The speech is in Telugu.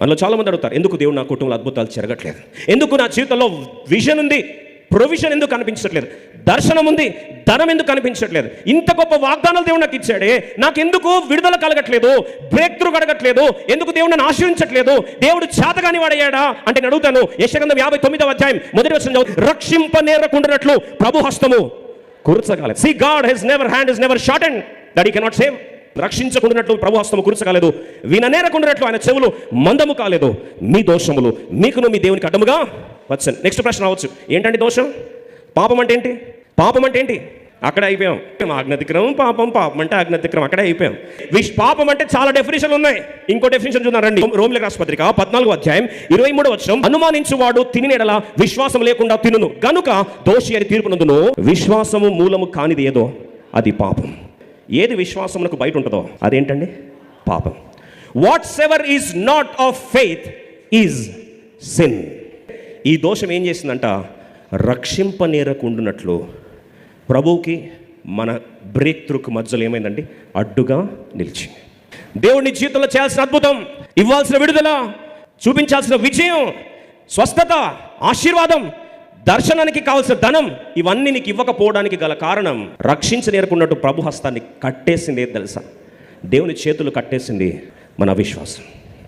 అందులో చాలా మంది అడుగుతారు ఎందుకు దేవుడు నా కుటుంబంలో అద్భుతాలు జరగట్లేదు? ఎందుకు నా జీవితంలో విజన్ ఉంది ప్రొవిజన్ ఎందుకు కనిపించట్లేదు? దర్శనం ఉంది ధనం ఎందుకు కనిపించట్లేదు? ఇంత గొప్ప వాగ్దానాలు దేవుడు నాకు ఇచ్చాడే నాకు ఎందుకు విడుదల కలగట్లేదు బ్రేక్ త్రూ కలగట్లేదు ఎందుకు దేవుడు నన్ను ఆశ్రయించట్లేదు దేవుడు చేతగాని వాడయ్యాడా? అంటే నేను అడుగుతాను యశగంధం యాభై తొమ్మిదవ అధ్యాయం మొదటి వచ్చిన రక్షింపనేరకుండానట్లు ప్రభు హస్తము కూర్చగాలేదు see God his never hand is never short and that he cannot save రక్షించకుండానట్లు ప్రభు హస్తము కూర్చకాలేదు విననేరకుండానట్లు ఆయన చెవులు మందము కాలేదు. మీ దోషములు మీకును మీ దేవునికి అడ్డముగా వచ్చాను. నెక్స్ట్ ప్రశ్న రావచ్చు. ఏంటండి దోషం? పాపం అంటే ఏంటి? పాపం అంటే ఏంటి? అక్కడే అయిపోయాం. ఆజ్ఞాతిక్రమం పాపం పాపం అంటే ఆజ్ఞాతిక్రమం. అక్కడే అయిపోయాం. విష్ పాపం అంటే చాలా డెఫినేషన్లు ఉన్నాయి. ఇంకో డెఫినేషన్ చూద్దాం రండి. రోమిల రాష్ట్రపత్రిక పద్నాలుగు అధ్యాయం ఇరవై మూడు వచ్చం అనుమానించువాడు తినినెడల విశ్వాసం లేకుండా తినును. గనుక దోషి అని తీర్పునందును విశ్వాసము మూలము కానిది ఏదో? అది పాపం. ఏది విశ్వాసమునకు బయట ఉంటుందో అదేంటండి? పాపం. Whatsoever is not of faith is sin ఈ దోషం ఏం చేసిందంట? రక్షింపనేరకుండునట్లు. ప్రభువుకి మన బ్రేక్ త్రూకి మధ్యలో ఏమైందండి? అడ్డుగా నిలిచింది. దేవుడిని జీవితంలో చేయాల్సిన అద్భుతం ఇవ్వాల్సిన విడుదల చూపించాల్సిన విజయం స్వస్థత ఆశీర్వాదం దర్శనానికి కావాల్సిన ధనం ఇవన్నీ నీకు ఇవ్వకపోవడానికి గల కారణం రక్షించనేరుకున్నట్టు ప్రభు హస్తాన్ని కట్టేసింది ఏది తెలుసా? దేవుని చేతులు కట్టేసింది మన అవిశ్వాసం.